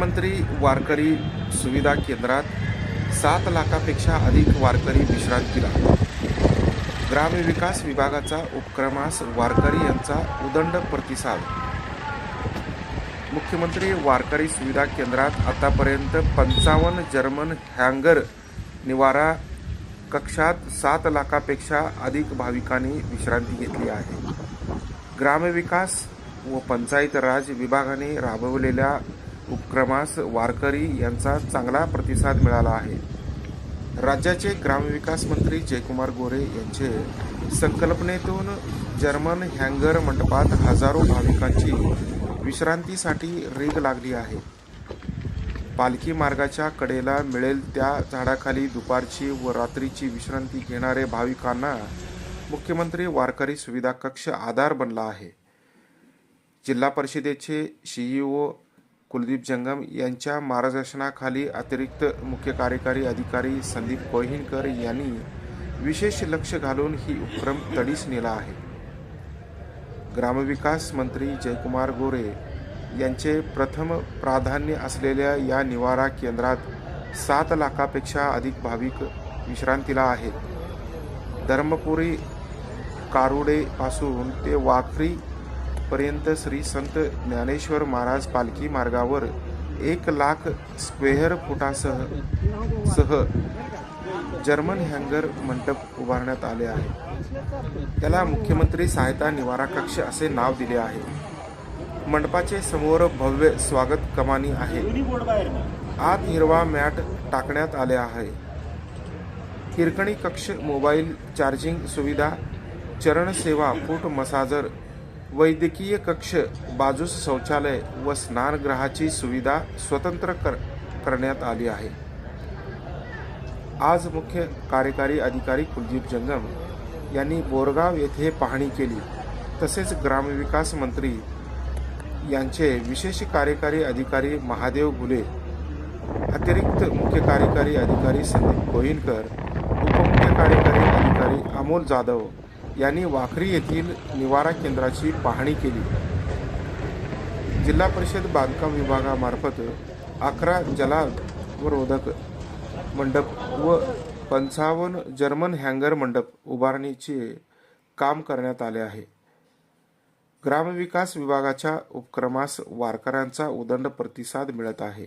मुख्यमंत्री वारकरी सुविधा केंद्रात सात लाखापेक्षा अधिक वारकरी विश्रांतीला ग्रामविकास विभागाचा उपक्रमास वारकरी यांचा उदंड प्रतिसाद. मुख्यमंत्री वारकरी सुविधा केंद्रात आतापर्यंत पंचावन्न जर्मन हँगर निवारा कक्षात सात लाखापेक्षा अधिक भाविकांनी विश्रांती घेतली आहे. ग्रामविकास व पंचायत राज विभागाने राबवलेल्या उपक्रमास वारकरी यांचा चांगला प्रतिसाद मिळाला आहे. राज्याचे ग्रामविकास मंत्री जयकुमार गोरे यांचे संकल्पनेतून जर्मन हँगर मंडपात हजारो भाविकांची विश्रांतीसाठी रेग लागली आहे. पालखी मार्गाच्या कडेला मिळेल त्या झाडाखाली दुपारची व रात्रीची विश्रांती घेणारे भाविकांना मुख्यमंत्री वारकरी सुविधा कक्ष आधार बनला आहे. जिल्हा परिषदेचे सीईओ कुलदीप जंगम यांच्या मार्गदर्शनाखाली अतिरिक्त मुख्य कार्यकारी अधिकारी संदीप कोहिनकर यांनी विशेष लक्ष घालून ही उपक्रम तडीस नेला आहे. ग्रामविकास मंत्री जयकुमार गोरे यांचे प्रथम प्राधान्य असलेल्या या निवारा केंद्रात सात लाखापेक्षा अधिक भाविक विश्रांतीला आहेत. धर्मपुरी कारुडेपासून ते वाखरी पर्यंत श्री संत ज्ञानेश्वर महाराज पालखी मार्गावर एक लाख स्क्वेअर फुटासह सह जर्मन हँगर मंडप उभारण्यात आले आहे. त्याला मुख्यमंत्री सहायता निवारा कक्ष असे नाव दिले आहे. मंडपाचे समोर भव्य स्वागत कमानी आहे. आत हिरवा मॅट टाकण्यात आले आहे. किरकणी कक्ष मोबाईल चार्जिंग सुविधा चरण सेवा फूट मसाजर वैद्यकीय कक्ष बाजूस शौचालय व स्नानगृहाची सुविधा स्वतंत्र कर करण्यात आली आहे. आज मुख्य कार्यकारी अधिकारी कुलदीप जंगम यांनी बोरगाव येथे पाहणी केली. तसेच ग्रामविकास मंत्री यांचे विशेष कार्यकारी अधिकारी महादेव गुले अतिरिक्त मुख्य कार्यकारी अधिकारी संदीप गोईलकर उपमुख्य कार्यकारी अधिकारी अमोल जाधव यांनी वाखरी येथील निवारा केंद्राची पाहणी केली. जिल्हा परिषद बांधकाम विभागामार्फत अकरा जलावरोधक मंडप व पंचावन्न जर्मन हँगर मंडप उभारणीचे काम करण्यात आले आहे. ग्रामविकास विभागाच्या उपक्रमास वारकऱ्यांचा उदंड प्रतिसाद मिळत आहे.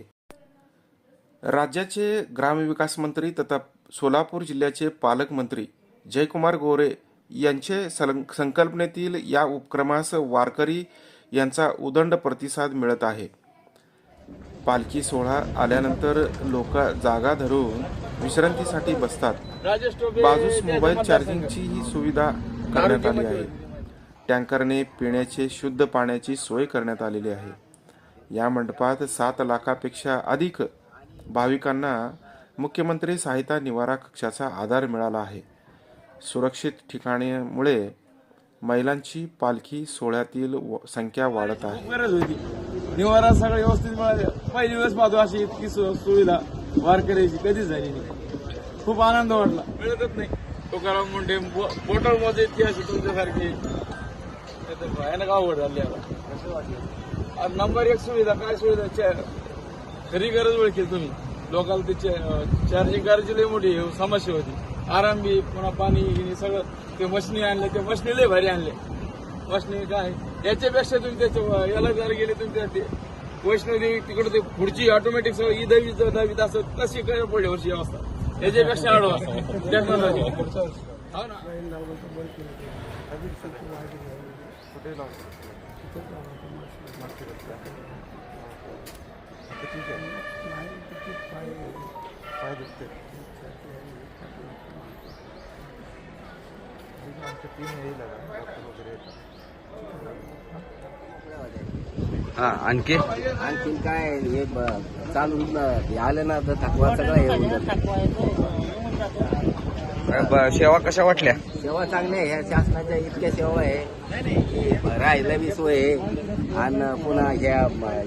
राज्याचे ग्रामविकास मंत्री तथा सोलापूर जिल्ह्याचे पालकमंत्री जयकुमार गोरे यांचे सल- संकल्पनेतील या उपक्रमास वारकरी यांचा उदंड प्रतिसाद मिळत आहे. पालखी सोहळा आल्यानंतर लोक जागा धरून विश्रांतीसाठी बसतात. बाजूस मोबाईल चार्जिंगची ही सुविधा करण्यात आली आहे. टँकरने पिण्याचे शुद्ध पाण्याची सोय करण्यात आलेली आहे. या मंडपात सात लाखापेक्षा अधिक भाविकांना मुख्यमंत्री सहायता निवारा कक्षाचा आधार मिळाला आहे. सुरक्षित ठिकाणीमुळे महिलांची पालखी सोहळ्यातील व- संख्या वाढत आहे. गरज होती. निवारा सगळं व्यवस्थित मिळाले. पहिली वेळेस पाहतो अशी इतकी सु- सुविधा वारकऱ्याची कधीच झाली नाही. खूप आनंद वाटला. मिळतच नाही. तुकाराम मुंडे बोटल मोजे इतकी अशी तुमच्यासारखी. तर भयानक आवड झाली आता. वाटलं? नंबर एक सुविधा काय सुविधा? खरी गरज ओळखी तुम्ही. लोकांना ती चार्जिंग करायची लई मोठी समस्या होती. आराम बी पुन्हा पाणी गिनी सगळं. ते मशनी आणले ते मशनी लय भारी आणले. वैष्णवी काय? याच्यापेक्षा तुम्ही त्याच्या याला जर गेले तुम्ही त्या- ते वैष्णोदेवी तिकडे ते पुढची ऑटोमॅटिक सगळं ई दहावी दहावीत असं तशी काय पडली वर्षी अवस्था. याच्यापेक्षा आडो टेक्नॉलॉजी हो ना. हा आणखी? आणखीन काय हे चालून हे आलं ना तर थकवा सगळा हे सेवा कशा वाटल्या? सेवा चांगल्या आहे. ह्या शासनाच्या इतक्या सेवा आहे. की राहायला बी सोय आहे. आणि पुन्हा ह्या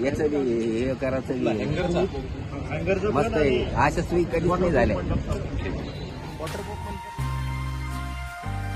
याचं बी हे करायचं बी. मस्त आहे. अशा सोयी कधीच नाही झाल्या. посмотрим.